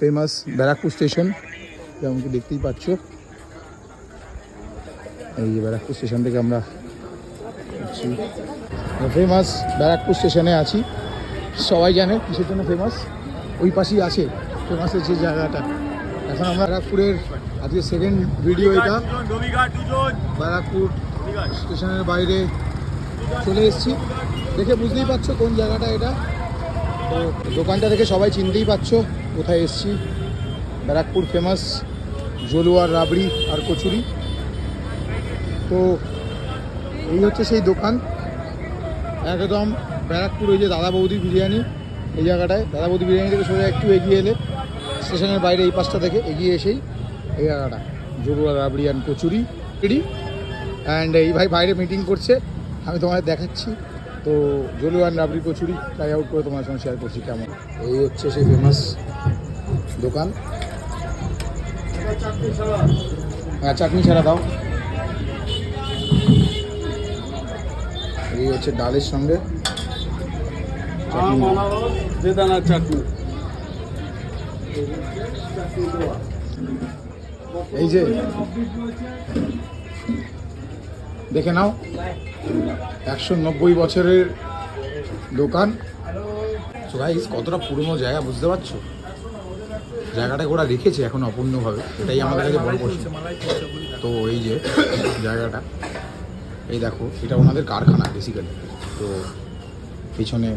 Famous Barrackpore station যেমন কি দেখতেই পাচ্ছ। এই যে ব্যারাকপুর স্টেশন থেকে আমরা ফেমাস ব্যারাকপুর স্টেশনে আছি। সবাই জানে কিসের জন্য ফেমাস ওই পাশেই আছে ফেমাসের যে জায়গাটা। এখন আমরা ব্যারাকপুরের আজকে সেকেন্ড ভিডিও এটা। ব্যারাকপুর স্টেশনের বাইরে চলে এসেছি। দেখে বুঝতেই পারছ কোন জায়গাটা এটা। তো দোকানটা দেখে সবাই চিনতেই পারছ, কোথায় এসেছি। ব্যারাকপুর ফেমাস জলুয়ার রাবড়ি আর কচুরি। তো এই হচ্ছে সেই দোকান। একদম ব্যারাকপুর ওই যে দাদা বৌদি বিরিয়ানি, এই জায়গাটায়। দাদা বৌদি বিরিয়ানি থেকে সোজা একটু এগিয়ে এলে, স্টেশনের বাইরে এই পাশটা থেকে এগিয়ে এসেই এই জায়গাটা। জলুয়ার রাবড়ি অ্যান্ড কচুরি। অ্যান্ড এই ভাই বাইরে মিটিং করছে, আমি তোমাদের দেখাচ্ছি। তো Jalu and rabri kachori try out করে তোমার সঙ্গে শেয়ার করছি কেমন? এই হচ্ছে সেই ফেমাস দোকান। হ্যাঁ চাটনি ছাড়া দাও। এই হচ্ছে ডালের সঙ্গে। বেদানার চাটনি। এই যে দেখে নাও। একশো নব্বই বছরের দোকান। কতটা পুরনো জায়গা বুঝতে পারছ? জায়গাটাকে ওরা রেখেছে এখন অপূর্ণভাবে, এটাই আমাদের কাছে বড় প্রশ্ন। তো এই যে জায়গাটা, এই দেখো, এটা ওনাদের কারখানা বেসিক্যালি তো পিছনে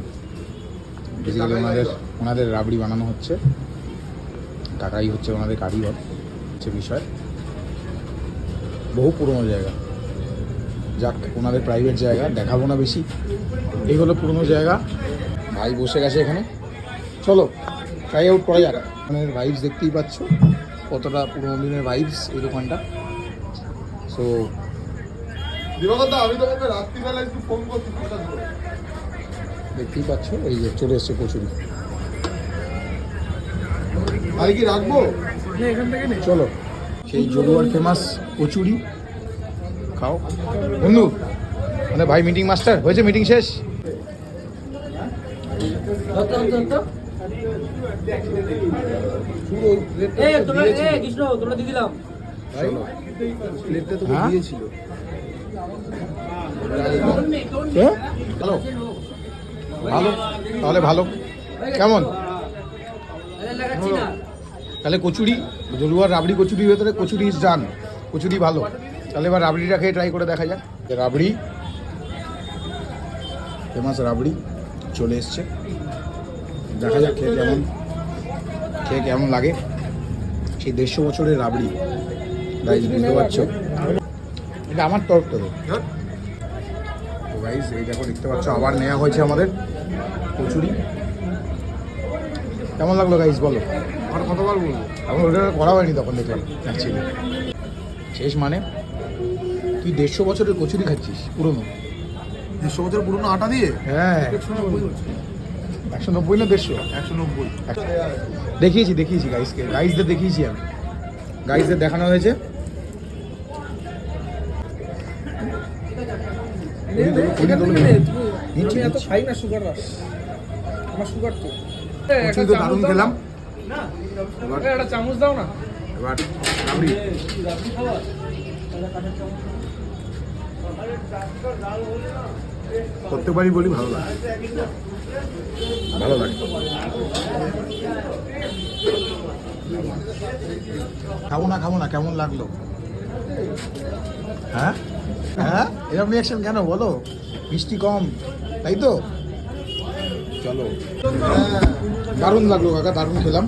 বেসিক্যালি ওনাদের ওনাদের রাবড়ি বানানো হচ্ছে। কাকাই হচ্ছে ওনাদের কারিগর হচ্ছে বিষয়। বহু পুরনো জায়গা। যাক ওনাদের প্রাইভেট জায়গা দেখাবো না বেশি। এই হলো পুরনো জায়গা। ভাই বসে গেছে এখানে। চলো ট্রাই আউট করা যাক। ওখানের ভাইবস দেখতেই পাচ্ছ। কতটা পুরোনো দিনের ভাইবস এই দোকানটা। সো আমি তোমাকে রাত্রিবেলা একটু ফোন করছি দেখতেই পাচ্ছ এই যে চলে এসছে কচুরি। আর কি রাখব? চলো সেই জলুয়ার ফেমাস কচুরি। খাও। বন্ধু মানে ভাই মিটিং মাস্টার হয়েছে মিটিং শেষ? হ্যাঁ? ভালো তাহলে ভালো। কেমন? তাহলে কচুরি জলুয়ার রাবড়ি কচুরির ভেতরে কচুরি ইজ ডান কচুরি ভালো। তাহলে এবার রাবড়িটা খেয়ে ট্রাই করে দেখা যাক। রাবড়ি ফেমাস রাবড়ি চলে এসছে। দেখা যাক খেয়ে কেমন খেয়ে কেমন লাগে। সেই দেড়শো বছরের রাবড়ি গাইজ বুঝতে পারছ? এটা আমার তরফ থেকে। তো গাইজ এই দেখো দেখতে পাচ্ছ আবার নেওয়া হয়েছে আমাদের কচুরি। কেমন লাগল গাইজ বলো? আর কতবার বলব? এখন ওটা করা হয়নি তখন দেখলাম। অ্যাকচুয়ালি শেষ মানে? তুই দেড়শো বছরের কচুরি খাচ্ছিস পুরনো। দেড়শো বছর পুরনো আটা দিয়ে? হ্যাঁ। একশো নব্বই না দেড়শো? একশো নব্বই। দেখিয়েছি দেখিয়েছি গাইসকে গাইসদের দেখিয়েছি আমি। গাইসদের দেখানো হয়েছে। নিচ্ছি, নিচ্ছি। না সুগার রাস আমার সুগার তো কচুরি তো দারুণ খেলাম। একটা চামচ দাও না। এবার প্রত্যেকবারই বলি ভালো লাগে। ভালো লাগে। খাব না খাব না, কেমন লাগল? হ্যাঁ? হ্যাঁ? এরকম রিয়াকশন কেন? বলো। মিষ্টি কম, তাই তো? চলো। দারুণ লাগল কাকা, দারুণ খেলাম।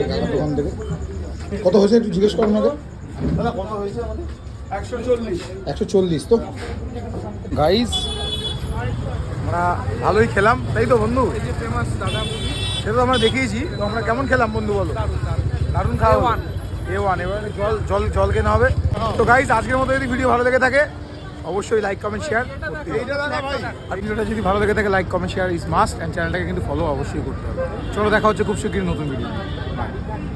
কাকার দোকান থেকে। কত হয়েছে একটু জিজ্ঞেস করো না কত হয়েছে আমাদের? একশো চল্লিশ। তো? গাইস আমরা ভালোই খেলাম তাই তো বন্ধু? সেটা তো আমরা দেখিয়েছি তো আমরা কেমন খেলাম বন্ধু বলো? দারুণ খাওয়া A1 এ ওয়ান এবারে জল জল জল কেনা হবে। তো গাইস আজকের মতো যদি ভিডিও ভালো লেগে থাকে অবশ্যই লাইক কমেন্ট শেয়ার আর ভিডিওটা যদি ভালো লেগে থাকে like comment share is must and চ্যানেলটাকে কিন্তু ফলো অবশ্যই করতে হবে। চলো দেখা হচ্ছে খুব শীঘ্রই নতুন ভিডিও